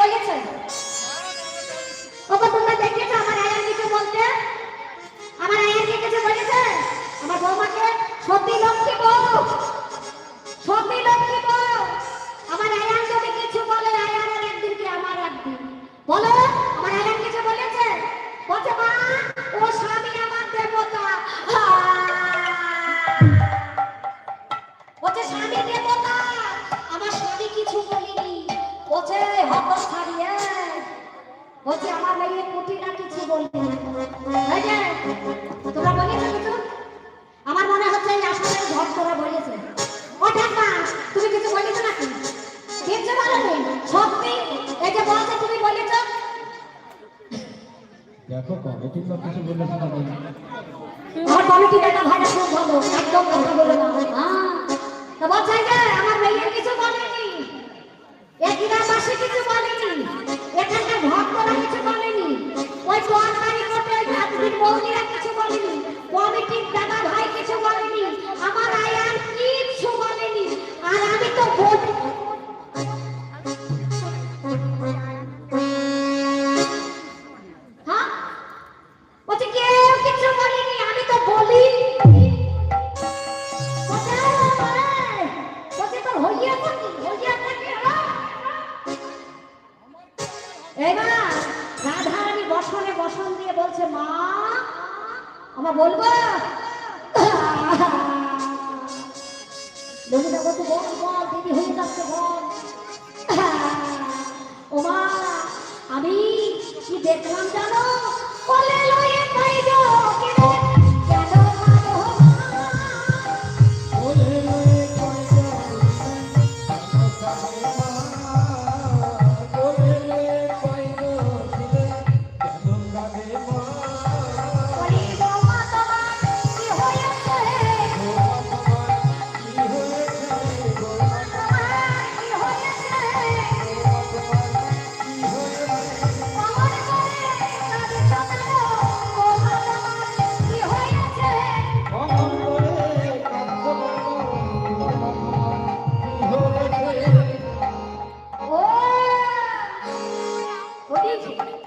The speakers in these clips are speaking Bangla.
বলেছেন আর কমিটির একটা ভাই সুখ হব একদম কথা বলে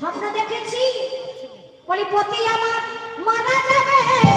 স্বপ্ন দেখেছি। বলি পতি আমার মারা যাবে।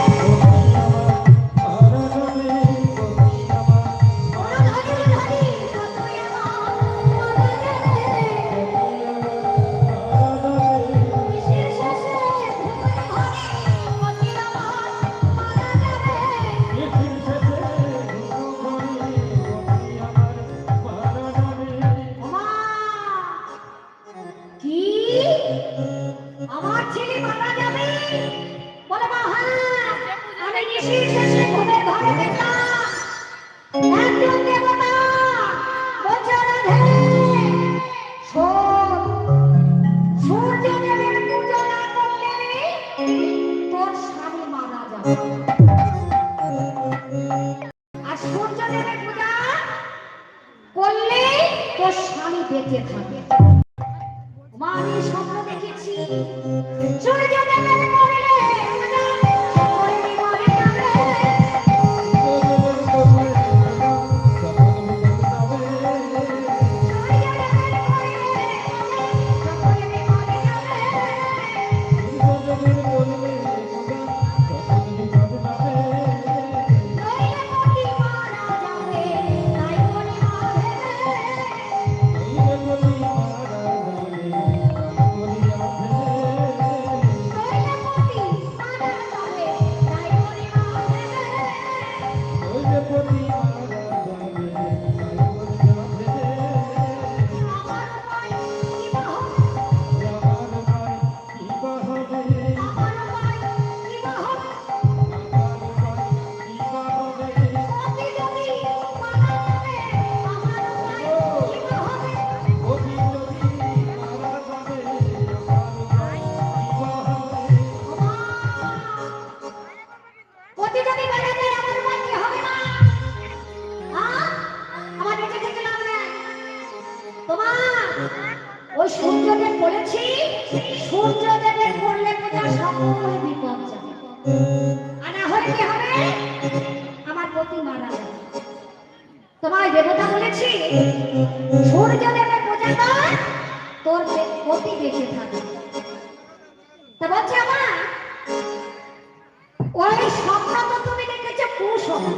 ওই স্বপ্ন তো তুমি দেখেছ কুস্বপ্ন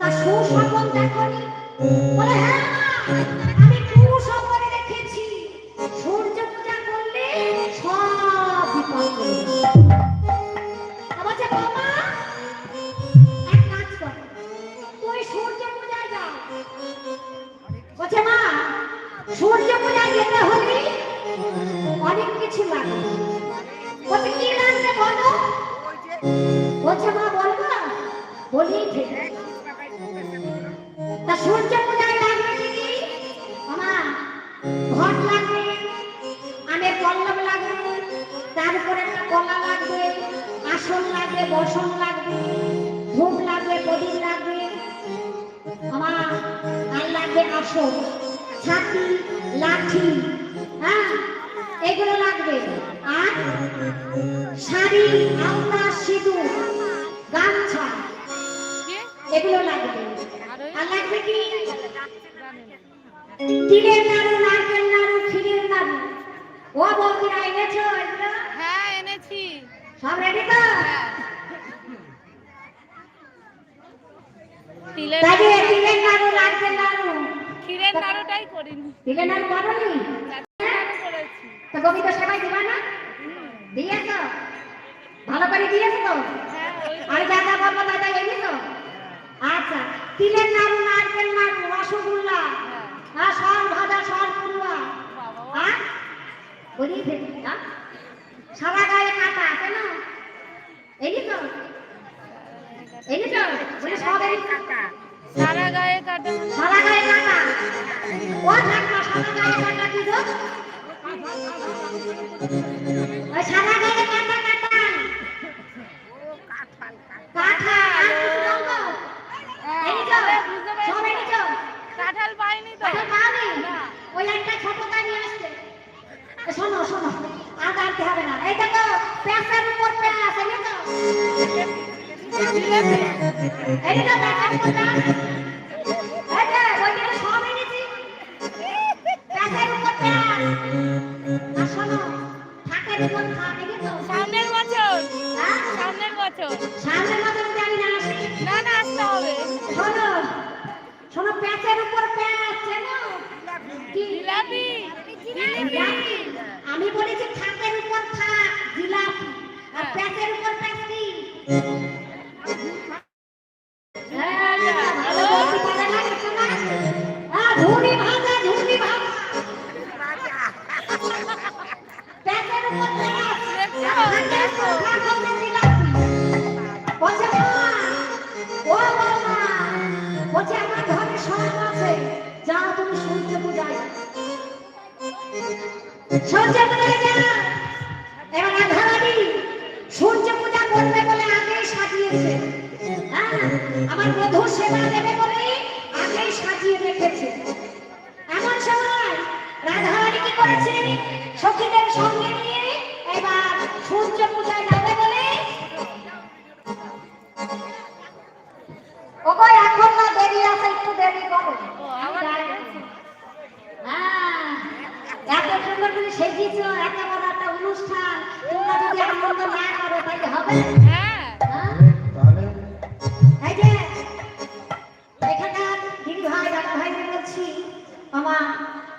তা সুস্বপ্ন দেখনি? বলে হ্যাঁ তা সূর্য পূজায় লাগবে কি ঘট লাগবে, আমের পল্লব লাগবে তার উপরে একটা কলা লাগবে, আসন লাগবে, বসন লাগবে, ধূপ লাগবে, প্রদীপ লাগবে। মামা আর লাগবে আসন, ছাতি, লাঠি হ্যাঁ এগুলো লাগবে। আর শাড়ি, আলতা, সিঁদুর গামছা এগুলো লাগবে। আর। লাগবে কি? তিলের নাড়ু নারকেল নাড়ু ক্ষীরের নাড়ু। ও বৌদিরা এনেছো এগুলো? হ্যাঁ এনেছি। সব রেডি তো? তিলের তিলের নাড়ু নারকেল নাড়ু। ক্ষীরের নাড়ুটাই করিনি। তিলের নাড়ু করনি? চারটে নাড়ু করেছি। তো গোবিন্দ সেবাই দিবা না? দিয়েছ? ভালো করে দিয়েছ তো? হ্যাঁ আর যা যা বলব এনে তো? আচ্ছা তিলের নাড়ু নারকেল নাড়ু রসগোল্লা হ্যাঁ। আর সর ভাজা সর পুরুয়া আর? বলি ফেলি হ্যাঁ? সারা গায়ে কাটা কেন? এই তো? এই তো? বলে সব এই কাটা। সারা গায়ে কাটা মানে সারা গায়ে কাটা। ও ঠাকুমা সারা গায়ে কাটা কি গো? সারা গায়ে আমি বলেছি থাকের উপর থাক জিলাপি। আর প্যাকের উপর পেঁচ আমার বধূ সেবা দেবে বলে আগেই সাজিয়ে রেখেছে। এমন সময় রাধারানী কি করেছে? সখীদের সঙ্গে নিয়ে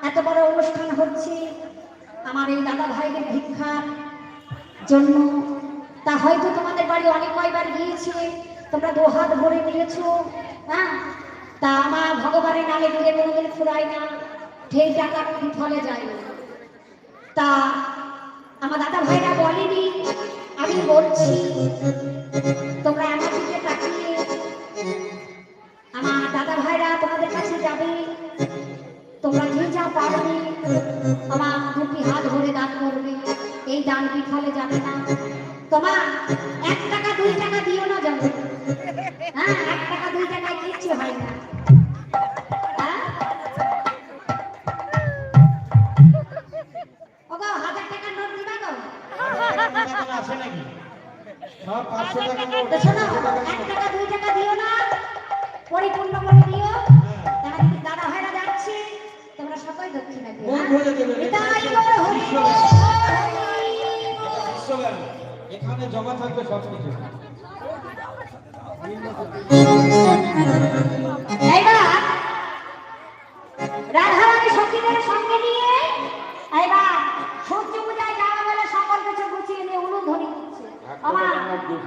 এত বড় অনুষ্ঠান হচ্ছে। আমার এই দাদা ভাইদের ভিক্ষার জন্য। তা হয়তো তোমাদের বাড়ি অনেক কয়বার গিয়েছে। তোমরা দু হাত ভরে নিয়েছো হ্যাঁ? তা আমার ভগবানের নামে দূরে কোনোদিন ফুরায় না, ঢের টাকা ফলে যায় না। তা আমার দাদা ভাইরা বলেনি, আমি বলছি, তোমরা পারবে তোমার দুটি হাত ভরে দান করবে। এই দান বিফলে যাবে না? তোমার এক টাকা, দুই টাকা দিও না যাবে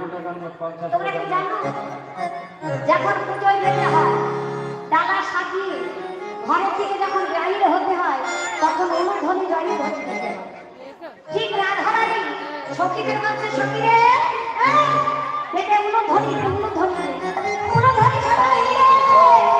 তোমরা কি জানো? যখন পুজোয় যেতে হয়, ডালা সাজিয়ে ঘরের থেকে যখন বাইরে হতে হয়, তখন ধনী জয়ী হতে হয় ঠিক রাধারানী সখীদের মধ্যে সখীরে হ্যাঁ? পেটে অনুধ্বনি অনুধ্বনি অনুধ্বনি সবাই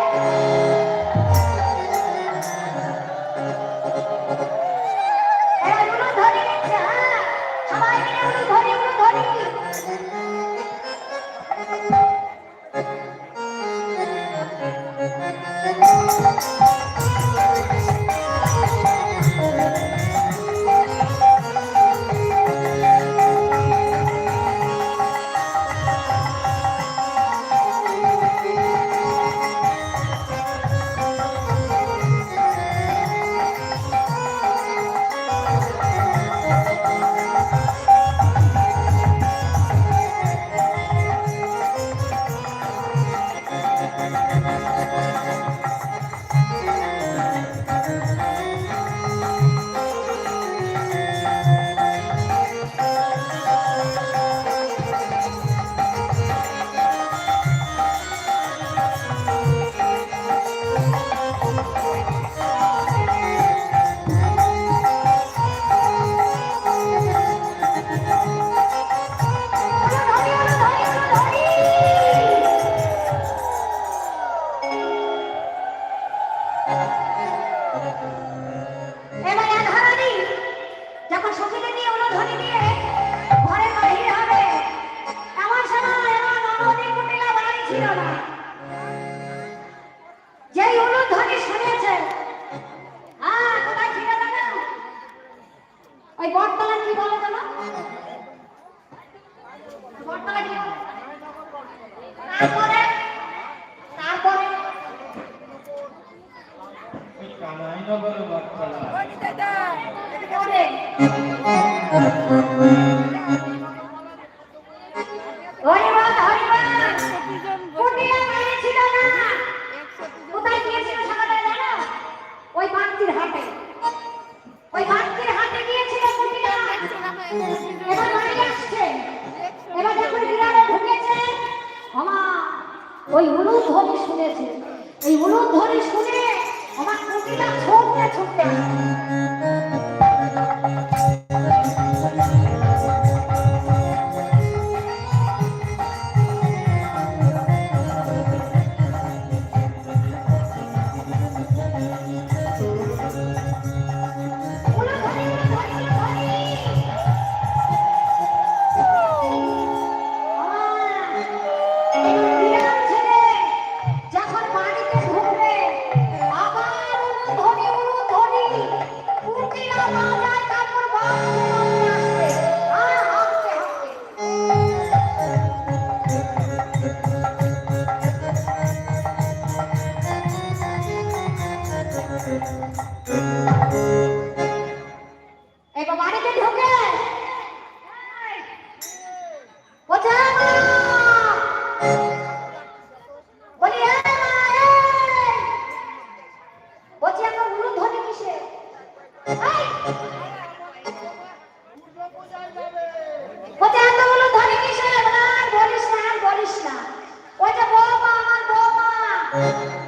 ওই উলু ধরে শুনেছে এই উলু ধরে শুনে আমার প্রতিটা ছড়তে ছড়তে Thank you.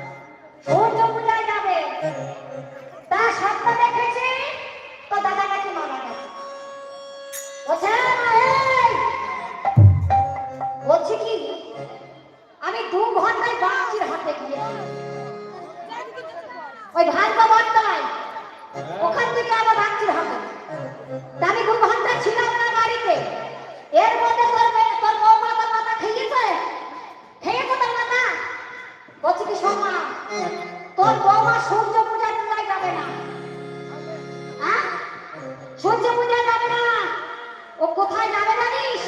কোথায় যাবে জানিস?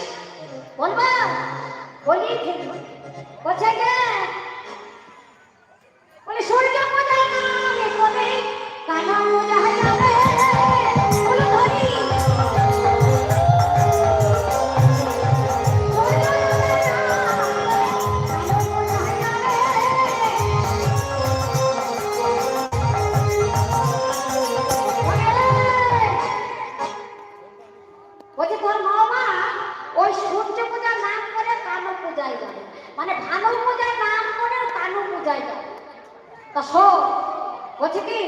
বলবা? বলি ঠিক কোথায় বলছে কি?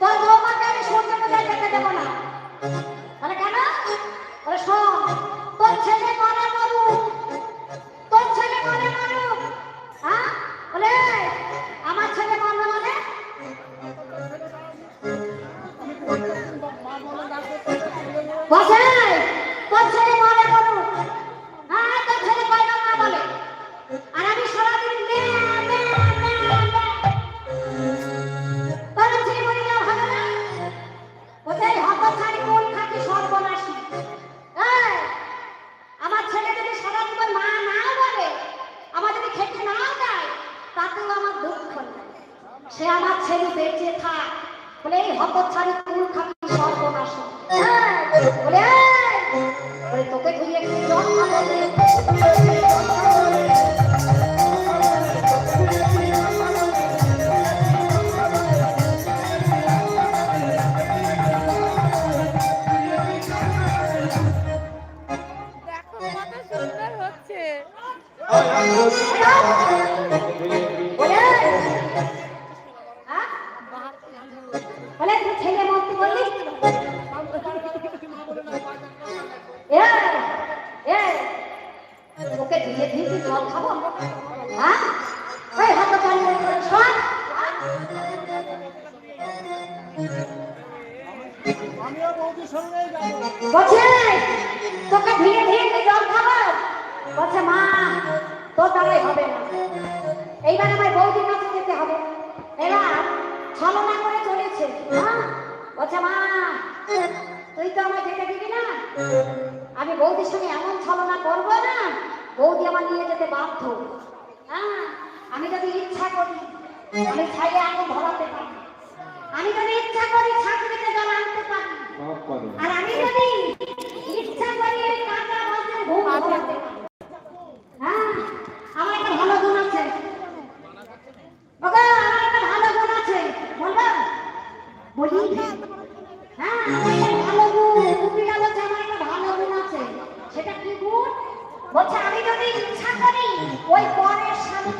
তোর বৌমাকে আমি সূর্য পূজায় যেতে দেবো না। বেঁচে থাক। বলে এই হত হ্যাঁ ওই হাত পানি আমিও বৌদির বলছে তোকে ধীরে ধীরে জল খাব বলছে মা তোর দ্বারাই হবে না এইবার আমার বৌদির কাছে যেতে হবে এবার ছলনা করে চলেছে বলছে মা তুই তো আমায় যেতে দিবি না আমি বৌদির সঙ্গে এমন ছলনা করব না বৌদি আমার নিয়ে যেতে বাধ্য। হ্যাঁ আমি যদি ইচ্ছা করি আমি ছাইলে আগুন ধরাতে পারি। আমি যদি ইচ্ছা করি ছাঁকড়িতে জল আনতে পারি। আর আমি যদি ইচ্ছা করি এই কাঁচা মাছের ঘুম ধরাতে হ্যাঁ আমার একটা ভালো গুণ আছে। ওগো আমার একটা ভালো গুণ আছে। বলব? বলি? হ্যাঁ আমার একটা ভালো গুণ। কুপিরা বলছে আমার একটা ভালো গুণ আছে। সেটা কি গুণ? বলছে যদি ইচ্ছা করি ওই পরের স্বামী